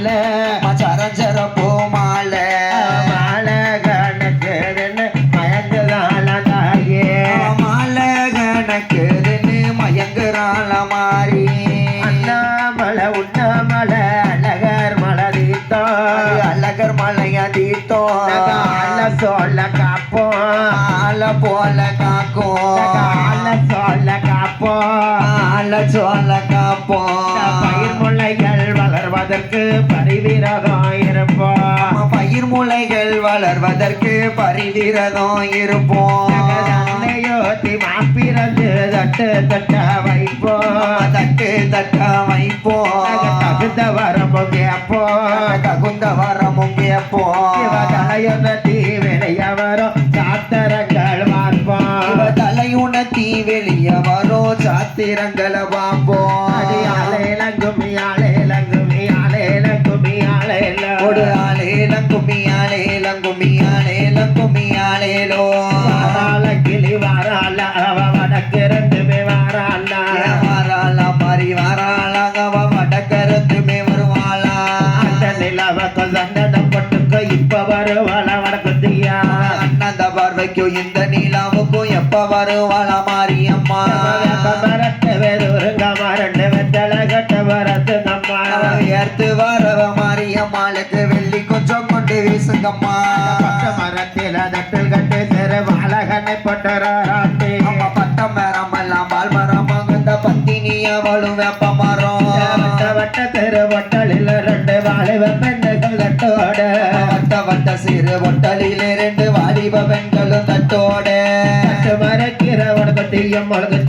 மாலை. சரஞ்சர பூ மாலை. மாலை கணக்குதுன்னு மயங்குதாள தாயே. மாலை கணக்குதுன்னு மயங்குறாள மாறி. அண்ணாமலை உண்ணாமலை அழகர் மலை தீர்த்தம் அழகர் மலைய ஆள சொல்ல காப்போம் ஆள போல காக்கும் ஆள சொல்ல காப்போம் ஆள சோழ காப்போம் பயிர் வளர்வதற்கு பரிவிரதம் இருப்போம். பயிர் முளைகள் வளர்வதற்கு பரிவிரதம் இருப்போம். அன்னையோத்தி மாப்பிறந்து தட்டு தட்ட வைப்போம். தட்டு தட்ட வைப்போம். தகுந்த வரமும் கேட்போம். தகுந்த வரமும் கேட்போம். தலையுணர்த்தி விளைய வரும் சாத்திரங்கள் பார்ப்போம். தலையுணர்த்தி வெளிய வரும் சாத்திரங்களை பார்ப்போம். அலையிலங்குமி அலையிலங்குமி ஆளேலம் கும்மி ஆளேலம் கும்மி ஆளேலம் கும்மி ஆளேலோ வாரால கிளி வாரால அவ வடக்கு ரெண்டுமே வாரால வாராளா? மாறி வாராளா அவ வடக்கருத்துமே வருவாளா. அந்த நிலவக்கு சந்தனம் பட்டுக்கு இப்ப வருவாள வடக்குத்தியா அண்ணந்த பார்வைக்கும் இந்த நீலாவுக்கும் எப்ப வருவாளா மாரியம்மா? மரத்து வேறுங்க வீசுங்கம்மா பச்சை மரத்தில தட்டில் கட்டு சிறு வாழகனை பொட்டராட்டி அம்மா பட்டம் மரம் எல்லாம் பால் மரம் இந்த பத்தினி அவளும் வெப்ப மரம். வட்ட வட்ட தெரு வட்டலில் ரெண்டு வாலிப பெண்ணுகள் கட்டோட வட்ட வட்ட சிறு ஒட்டலில் ரெண்டு வாலிப பெண்களும் தட்டோட.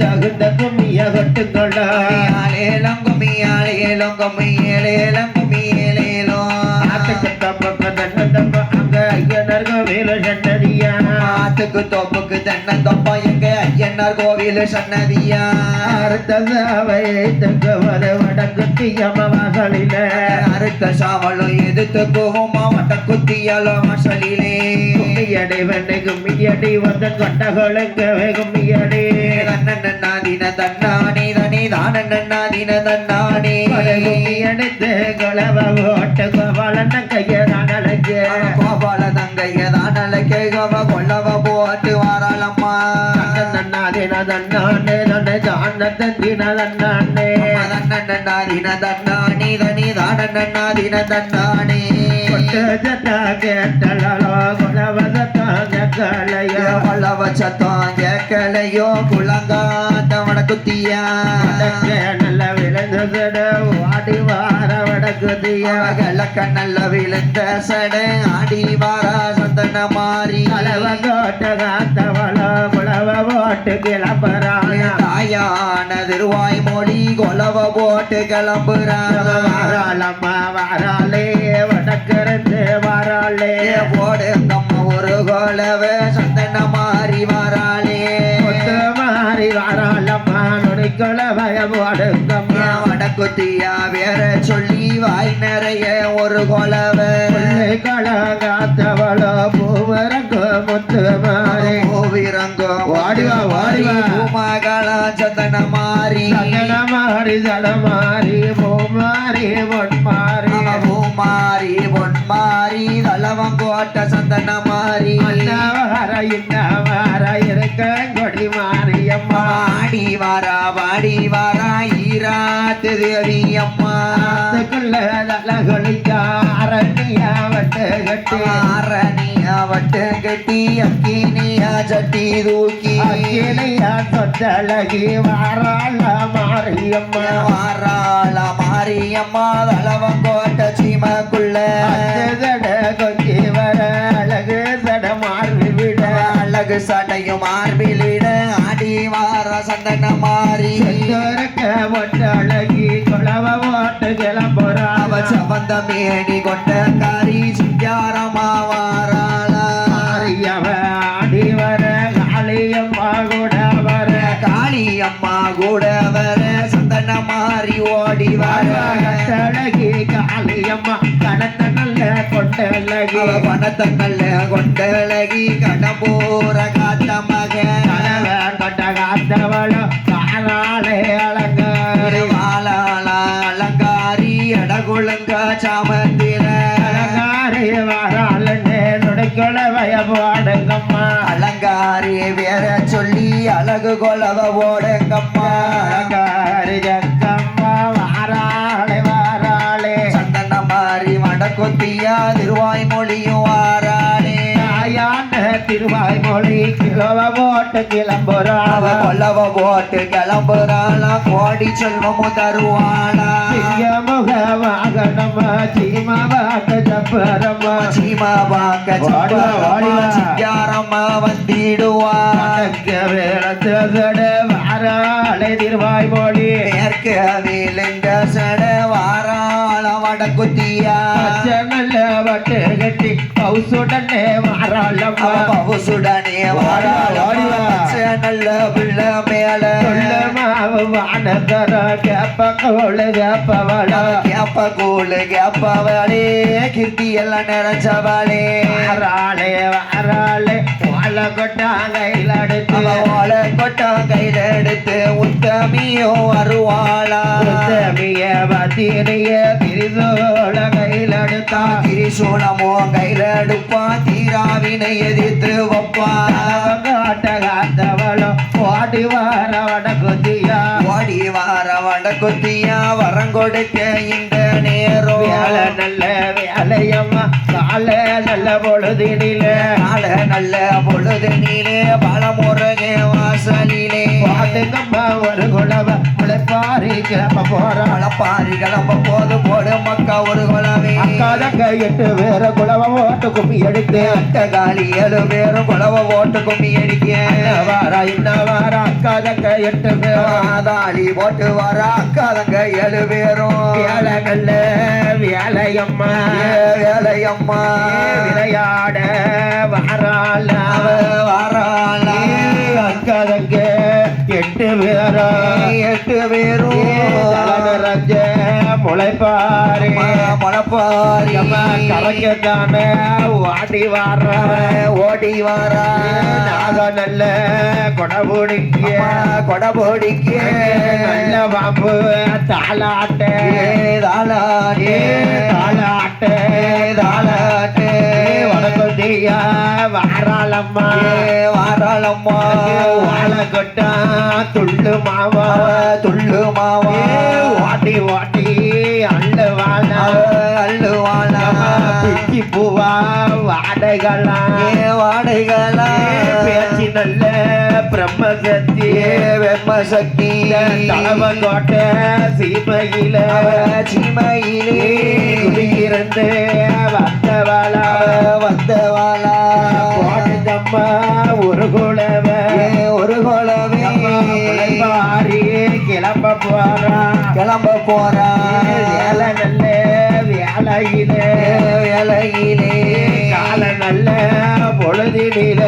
தகுந்த கும்மிய கட்டுக்கொள்ள ஐயனர் ஆத்துக்கு தோப்புக்கு தென்னந்தொப்பா எங்க ஐயனார் கோவில் சன்னதியா? அறுத்த சாவை தங்கவர வடக்கு தீயமவாசலில அறுத்த சாவலும் எதிர்த்து போகுமா வட்ட குத்தியாலோ மசலிலே கும்மியடை வெண்ணை கும்மியடி வந்த கொண்டகளுங்க கும்மியடி. தன்னன்னாதின தன்னானே தனே தானன்னாதின தன்னானே கும்மியடித்து குளவ ஓட்டு கோபாலன கையதானலுக்கு. கோபால தங்கைய தானலைக்கே கவ கொள்ளவ சத்தம் கேட்கலையோ குளங்காத்த வடக்குத்தியா. வடக்கே நல்ல விளைந்தது வாடி வார வடக்குதியா. கிழக்க நல்ல விழுந்த சட ஆடி வாரா சந்தன மாறி. அளவ கோட்ட காத்தவளோ குளவ போட்டு கிளம்புறாங்க தாயான திருவாய் மொழி கொலவ போட்டு கிளம்புறாங்க வாராளம்மா வாராளே வடக்கிருந்து வாராளே. போடு நம்ம ஒரு கொலவ சந்தன மாறி வாராளே. பயமோடுங்கம்மா வடக்குத்தியா வேற சொல்லி வாய் நிறைய ஒரு கொலவ. கலங்காத்தவளோ பூவரங்கு முத்து மாறி. கோவிரங்கோ வாடி வா, வாடி வா. பூமகளா சந்தன மாறி. சந்தன மாறி சட மாறி பூ மாறி பொன் மாறி. பூமாரி பொன்மாரி தலவங்கோட்ட சந்தன மாறி. அண்ணா வாடி வாரா ஈராத்து தேவி அம்மா அதுக்குள்ள தல கொளிக்கா அரணியா வட்டு கட்டி அக்கினியா சட்டி தூக்கி. அக்கினையா சொத்தழகி வாராள மாரியம்மா. வாராள மாரியம்மா தலவங்கோட்ட சீமக்குள்ள. அழகு சடையும் மார்பிலிட ஆடி வார சந்தன மாறி. ஒட்டு அழகி குளவ ஓட்டு கிளம்புறா. அவ சவந்த மேனி கொண்ட காரி சிங்காரமா வாராளா மாரியவ ஆடி வர காளியம்மா கூட வர. காளி அம்மா கூட வர சந்தன மாறி ஓடி வர. கட்டழகி காளியம்மா கணத்த நல்ல கொட்டழகி அவ பணத்தங்கல்ல கொண்டழகி கடம்பூர காத்த மகன் கணவன் கொட்ட காத்தவளோ காலாலே அலங்காரி. வாழாளா அலங்காரி அடகுளங்க சாமந்தில அலங்காரி வாராளனே நுடைக்கொல வயபாடுங்கம்மா அலங்காரி வேற சொல்லி அழகு கொலவ ஓடுங்கம்மா. அலங்காரி வடக்கொத்தியா திருவாய் மொழியும் வாராளே. தாயான திருவாய் மொழி கிழவ போட்டு அவ கிளம்புறாள கொல்லவ போட்டு கிளம்புறாளா. கோடி செல்வமும் தருவாளா. சீமாவாக்க ஜப்பரமா சீமா வாங்க வாடிவா, வாடிவா. சிங்காரம்மா வந்திடுவா. அடக்க வேளத்தட வாராளே திருவாய் மொழி மேற்கு வேலுங்க சட மடக்குத்தியா கட்டி பவுசுடனே வாடிவா, வாடிவா. வாராள நல்ல பிள்ளை மேல. சொல்ல மாவு வானதர கேப்ப கோளு கேப்பவள கேப்ப கூழு கேப்பவளே கிருத்தி எல்லாம் நிறைச்சவளே வாராளே வாராளே வாழ கையில எடுத்து. உத்தமியும் வருவாளா. உத்தமிய பத்திரிய திரிசோழ கையில் அடுத்தா திரிசூலமோ கையில எடுப்பா தீராவினை எதிர்த்து வைப்பா காட்ட காத்தவளோ ஓடி வார வட குதியா ஓடி வார வடக்குத்தியா வரங்கொடுக்க இந்த நேரம் வேலை நல்ல வேலையம்மா கால நல்ல பொழுதினில. நாள நல்ல பொழுது நீலே பலமுருகே வாசலிலே. பாட்டுங்கம்மா ஒரு குழவ முளைப்பாரி கிளம்ப போறாள் பழப்பாரி கிளம்ப போது போடு மக்கா ஒரு குலவே அக்கா தங்க எட்டு வேற குழவ ஓட்டு கும்மி எடுத்து காலி ஏழு பேரும் குலவ ஓட்டு கும்மி அடிக்க வாரா இன்ன வாரா அக்கா தங்க எட்டு பேர் ஆதாளி போட்டு வர அக்காதங்க ஏழு பேரும் வேலை நல்ல வேலையம்மா. வேலையம்மா விளையாட வாராள. அவ வாராளா. அக்கா தங்க எட்டு பேரா எட்டு பேரும் ரஞ்ச முளைப்பாரி? மலப்பாரி அம்மா கரைக்கத்தானே வாடி வார ஓடி வாரா நாக நல்ல கொடபுடிக்க கொடபோடிக்கு நல்ல பாம்பு தாளாட்ட தாளாட்டே மாவா துள்ளு மாவா. வாட்டி வாட்டி அள்ள வாழா அள்ளுவாளா பிச்சி பூவா வாடகளா. வாடைகளா. பேச்சு நல்ல பிரம்மசக்தி. ஏ வெம்ம சக்தி தலவ கோட்டை சீமையில. சீமையிலே குடியிருந்து வந்தவளா. வந்தவாளா. போட்டுக்கம்மா ஒரு குழவ. ஏ ஒரு குலவே கிளம்ப போறா கிளம்ப போறா வேலை நல்ல வேலையில வேலையிலே கால நல்ல பொழுதினில.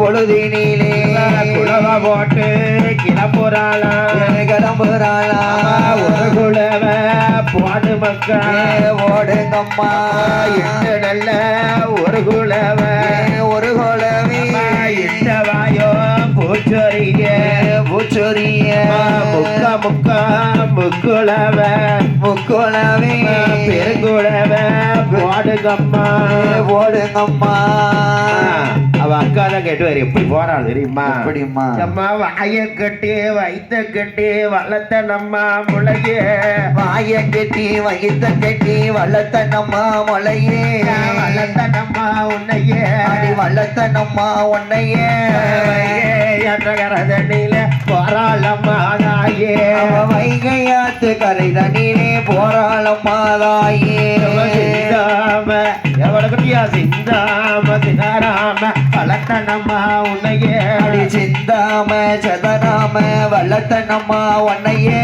பொழுதினிலே குழவ போட்டு கிளம்புறாளா? கிளம்புறாளா? ஒரு குழவ போடு மக்கா ஓடுங்கம்மா எட்டு நல்ல ஒரு குழவ ஒரு குலவே எட்ட வாயோ பூச்சொரிய பூச்சொரிய முக்க முக்க முக்குழவ முக்குலவே பெருங்குழவ போடுங்கம்மா. ஓடுங்கம்மா அவ அக்கா தான் கேட்டு வர எப்படி போறாள் தெரியுமா? எப்படிம்மா? அம்மா வாய கட்டி வைத்த கட்டி வளர்த்த நம்மா முளைய. வாய கெட்டி வயித்த கெட்டி வளர்த்த நம்ம மொளையே. வளர்த்த நம்மா உன்னைய. நம்ம உன்னையே. கரதனில போறாளம்மா தாயே அவ வைகையாத்து கரை தண்ணீரே போராளம்மா தாயே சிந்தாம எவளுக்குட்டியா சிந்தாம சிதாராம வளர்த்த நம்மா உன்னைய அடி சிந்தாம சதராம வளர்த்த நம்ம உன்னையே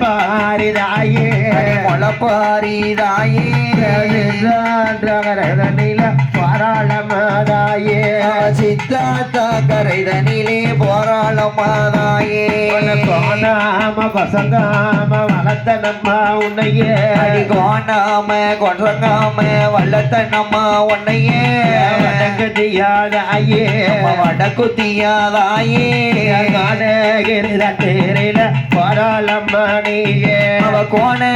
பாரிதாயே அடி முளப்பாரி தாயே. கரதனில போராளமாதாயே. சித்தாத்தா கரை தண்ணிலே போராளம்மா தாயே கோணாம பசங்காம வளர்த்த நம்மா உன்னையே கோணாம கொன்றங்காம வளர்த்த நம்ம உன்னையே வடக்கதியாதாயே நம்ம வடக்குத்தியாதாயே. காணகிரில தேரில போராளம்மா நீயே. அவ கோண